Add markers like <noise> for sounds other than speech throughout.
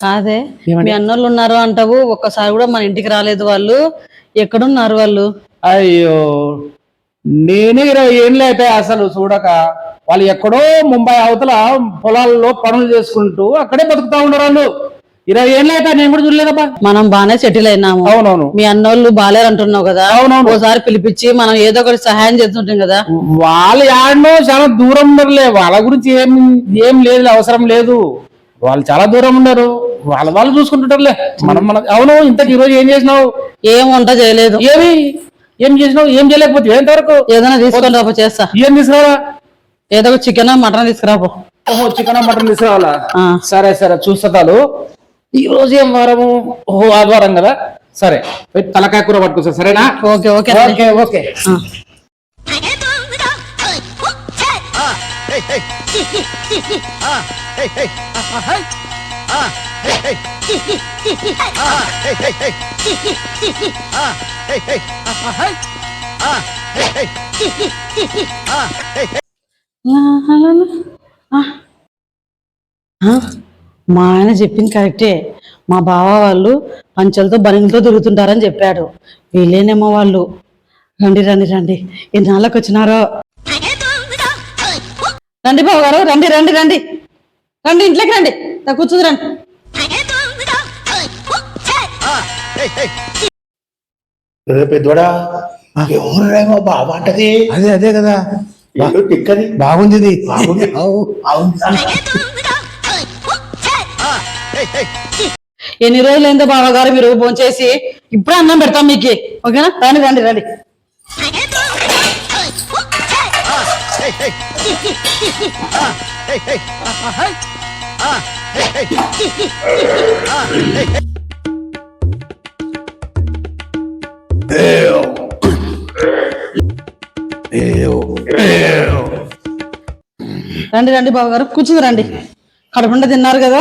ఏమండి? మీ అన్నోళ్ళు ఉన్నారు అంటావు ఒక్కసారి కూడా మన ఇంటికి రాలేదు వాళ్ళు. ఎక్కడున్నారు వాళ్ళు? అయ్యో నేనే ఇరవై ఏళ్ళు అయిపోయా అసలు చూడక. వాళ్ళు ఎక్కడో ముంబై అవతల పొలాల్లో పనులు చేసుకుంటూ అక్కడే బతుకుతా ఉండరు వాళ్ళు. ఇరవై ఏళ్ళు అయిపోయా నేను కూడా చూడలేదబ్బా. మనం బాగానే సెటిల్ అయినాము. అవునవును. మీ అన్నోళ్ళు బాలేరు అంటున్నావు కదా. అవునవును. ఓసారి పిలిపించి మనం ఏదో ఒకటి సహాయం చేస్తుంటాం కదా. వాళ్ళు ఆడనో చాలా దూరం ఉండరులే వాళ్ళ గురించి ఏం ఏం లేదు అవసరం లేదు. వాళ్ళు చాలా దూరం ఉన్నారు. వాళ్ళ వాళ్ళు చూసుకుంటుంటారులే. మనం మన అవును ఇంతకు ఈరోజు ఏం చేసినావు? ఏం వంట చేయలేదు. ఏమి? ఏం చేసినావు? ఏం చేయలేకపోతే ఎంతవరకు ఏదైనా తీసుకొని రాపో చేస్తా. ఏం తీసుకురావా ఏదో ఒక చికెన్ మటన్ తీసుకురాపో ఓహో చికెన్ మటన్ తీసుకురావాలా. సరే సరే చూస్తాను ఈ రోజు ఏం వారము? ఓహో ఆదివారం కదా? సరే తలకాయ కూర పట్టుకొస్తా సరేనా? Okay okay okay okay. ఆ. లా, లా, లా. ఆ. ఆ, మా ఆయన చెప్పింది కరెక్టే. మా బావ వాళ్ళు పంచలతో బనిలతో తిరుగుతుంటారని చెప్పాడు. వీళ్ళేనేమో వాళ్ళు. రండి రండి రండి. ఎన్నాళ్ళకి వచ్చినారో రండి బావ గారు రండి రండి రండి. రండి ఇంట్లోకి రండి. కూర్చుంది రండి. పెద్దోడా? ఎవరేమో బాబా అంటది? అదే అదే కదా. టిక్కది బాగుంది. <laughs> ఎన్ని రోజులైందో బావగారు మీరు భోంచేసి ఇప్పుడే అన్నం పెడతాం మీకు. ఓకేనా? రండి రండి రండి. రండి రండి బావగారు కూర్చుంది రండి. కడుపుండ తిన్నారు కదా.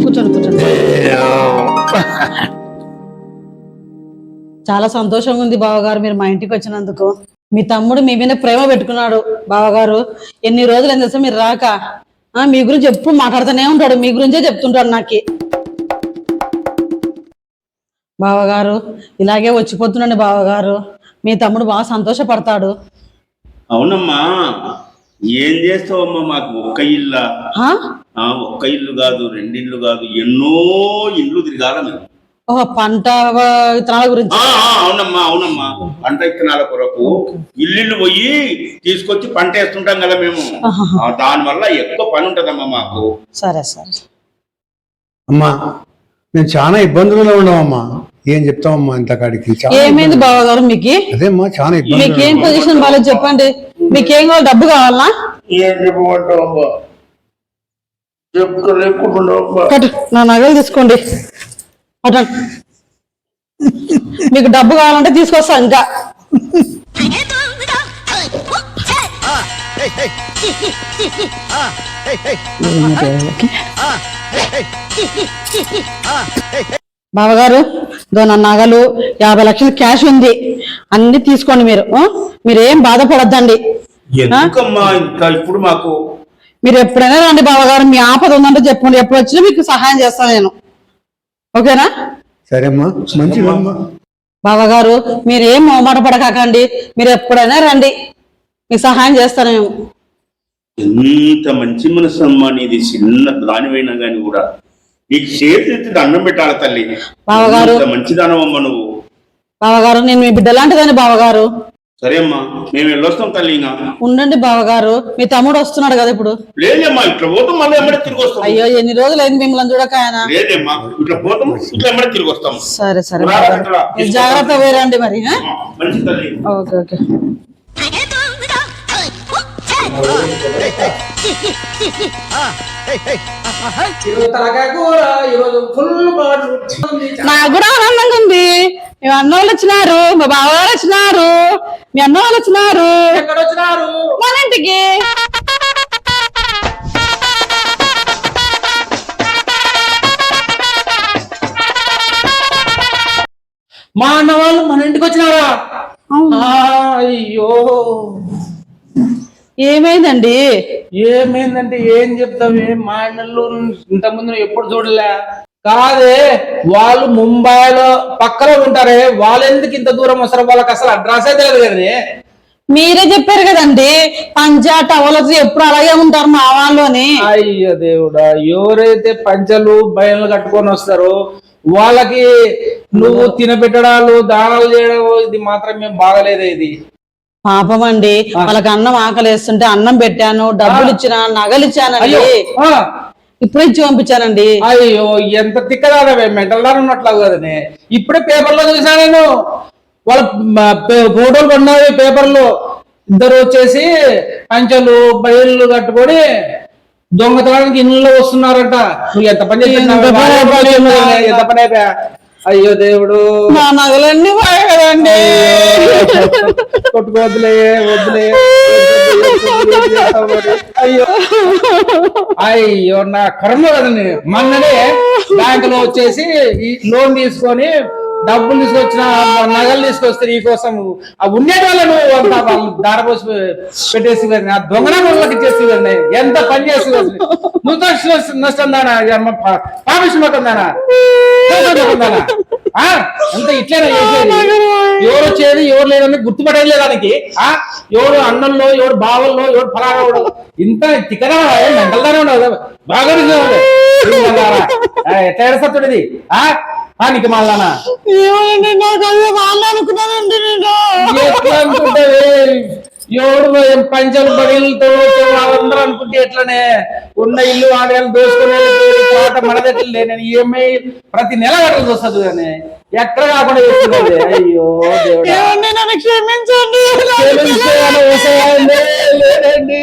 కూర్చోండి కూర్చోండి. <laughs> చాలా సంతోషంగా ఉంది బావగారు మీరు మా ఇంటికి వచ్చినందుకు. మీ తమ్ముడు మీ మీద ప్రేమ పెట్టుకున్నాడు బావగారు. ఎన్ని రోజులు ఏం తెలుసా మీరు రాక? ఆ, మీ గురించి ఎప్పుడు మాట్లాడుతూనే ఉంటాడు మీ గురించే చెప్తుంటాడు నాకు. బావగారు ఇలాగే వచ్చిపోతుండండి బావగారు. మీ తమ్ముడు బాగా సంతోషపడతాడు. అవునమ్మా ఏం చేస్తావమ్మా మాకు ఒక్క ఇల్లా? ఒక్క ఇల్లు కాదు రెండిల్లు కాదు ఎన్నో ఇండ్లు తిరగాల మేము. పంట విత్తనాల గురించి. అవునమ్మా అవునమ్మా. పంట ఇత్తనాల కొరకు ఇల్లు పోయి తీసుకొచ్చి పంట వేస్తుంటాం కదా మేము. ఆ, దానివల్ల ఎక్కువ పని ఉంటదమ్మా మాకు. సరే సరే. అమ్మా మేము చాలా ఇబ్బందులలో ఉన్నామమ్మా ఏం చెప్తామమ్మా ఇంత కాడికి? చాలా ఏమైంది బావగారు మీకు? అదేమ్మా చాలా ఇబ్బందులు మీకేం పొజిషన్ బాగాలేదు చెప్పండి. మీకేం కావాలి? డబ్బు కావాలా? ఏం చెప్పమంటావు నా నగలు తీసుకోండి. మీకు డబ్బు కావాలంటే తీసుకొస్తా ఇంకా. బావగారు ఇదో నా నగలు యాభై లక్షలు క్యాష్ ఉంది. అన్ని తీసుకోండి మీరు? మీరు ఏం బాధపడద్దండి ఇప్పుడు మాకు? మీరు ఎప్పుడైనా రండి బావగారు మీ ఆపద ఉందంటే చెప్పండి. ఎప్పుడు వచ్చినా మీకు సహాయం చేస్తాను నేను. ఓకేనా? సరేమ్మా. మంచిదమ్మా బావగారు మీరు ఏం మొహమాట పడకాకండి. మీరు ఎప్పుడైనా రండి. మీకు సహాయం చేస్తాను మేము. ఎంత మంచి మనసు అమ్మా నీది. చిన్న దానివైనా గాని కూడా. నీకు చేతి దండం పెట్టాలి తల్లి. బావగారు. ఎంత మంచిదానవమ్మా నువ్వు. బావగారు నేను మీ బిడ్డ లాంటిదని బావగారు. సరే అమ్మా మేము వెళ్ళొస్తాం తల్లి ఉండండి బావగారు మీ తమ్ముడు వస్తున్నాడు కదా ఇప్పుడు లేదమ్మా ఇట్లా పోతాం మళ్ళీ ఎమ్మడే తిరిగి వస్తాం అయ్యో ఎన్ని రోజులు అయింది మిమ్మల్ని చూడక ఆయన లేదమ్మా ఇట్లా పోతాం ఇట్లా ఎమ్మడే తిరిగి వస్తాం సరే సరే బావగారు. జాగ్రత్త వేరండి మరి మంచి తల్లి ఓకే ఓకే నాకు కూడా ఆనందంగా ఉంది మీ అన్న వాళ్ళు వచ్చినారు మా బావ గారు వచ్చినారు మీ అన్న వాళ్ళు వచ్చినారు. ఎక్కడ వచ్చినారు మన ఇంటికి. మా అన్న వాళ్ళు మన ఇంటికి వచ్చినారా. అయ్యో. ఏమైందండి? ఏమైందంటే ఏం చెప్తావే? మా ఇళ్ళు ఇంతకుముందు ఎప్పుడు చూడలే. కాదే వాళ్ళు ముంబైలో పక్కలో ఉంటారే వాళ్ళు ఎందుకు ఇంత దూరం వస్తారు? వాళ్ళకి అసలు అడ్రస్ తెలియదు కదనే. మీరే చెప్పారు కదండి పంజా టవలతో ఎప్పుడు అలాగే ఉంటారు మా వాళ్ళు అని అయ్యో దేవుడా ఎవరైతే పంచలు బయలు కట్టుకొని వస్తారో వాళ్ళకి నువ్వు తినబెట్టడాలు దానాలు చేయడం ఇది మాత్రం మేము బాగలేదే ఇది. పాపం అండి వాళ్ళకి అన్నం ఆకలేస్తుంటే అన్నం పెట్టాను డబ్బులు ఇచ్చిన నగలు ఇచ్చానండి ఇప్పుడే ఇచ్చి పంపించానండి. అయ్యో ఎంత తిక్కదానవే మెంటల్ దాని ఉన్నట్లు కదనే ఇప్పుడే పేపర్లో చూసా నేను. వాళ్ళ ఫోటోలు పడినాయి పేపర్లో. ఇద్దరు వచ్చేసి పంచలు బయళ్ళు కట్టుకొని దొంగతనానికి ఇళ్ళలో వస్తున్నారంట. నువ్వు ఎంత పని? ఎంత పని అయిపోయా? అయ్యో దేవుడు. నా నగలన్నీ పోయాయి కదండి. కొట్టుకోవద్దులే వద్దులే అయ్యో. అయ్యో నా కర్మ కదండి. మొన్ననే బ్యాంకులో వచ్చేసి ఈ లోన్ తీసుకొని డబ్బులు తీసుకొచ్చిన నగలు తీసుకొస్తే నీ కోసం ఆ ఉండేటి వల్ల నువ్వు అంత వాళ్ళు దారపోసి పెట్టేసి వెళ్ళి, ఆ దొంగన వాళ్ళకి ఇచ్చేసి ఎంత పని చేసి నువ్వు నష్టం దానా? పాపిష్టి మొత్తం దానా? ఆ? అంత ఇట్లేనా ఎవరు వచ్చేది ఎవరు లేదని గుర్తుపట్టలేదు దానికి. ఆ? ఎవడు అన్నంలో ఎవడు బావల్లో ఎవడు ఫలానాడు ఇంత తికరా మెంటల్దానే ఉండదు బాగా ఎట్లా ఎడసత్తుడిది ఆ, నీకు మళ్ళానా ఎవడు పంచలు బడిలతో వాళ్ళందరూ అనుకుంటే ఎట్లనే? ఉన్న ఇల్లు ఆడగానే దోసుకునే తోట మనదెట్లే నేను ఈఎంఐ ప్రతి నెల కట్టాల్సి వస్తుంది కానీ ఎక్కడ కాకుండా చేస్తుంది అయ్యో దేవుడా. క్షమించండి.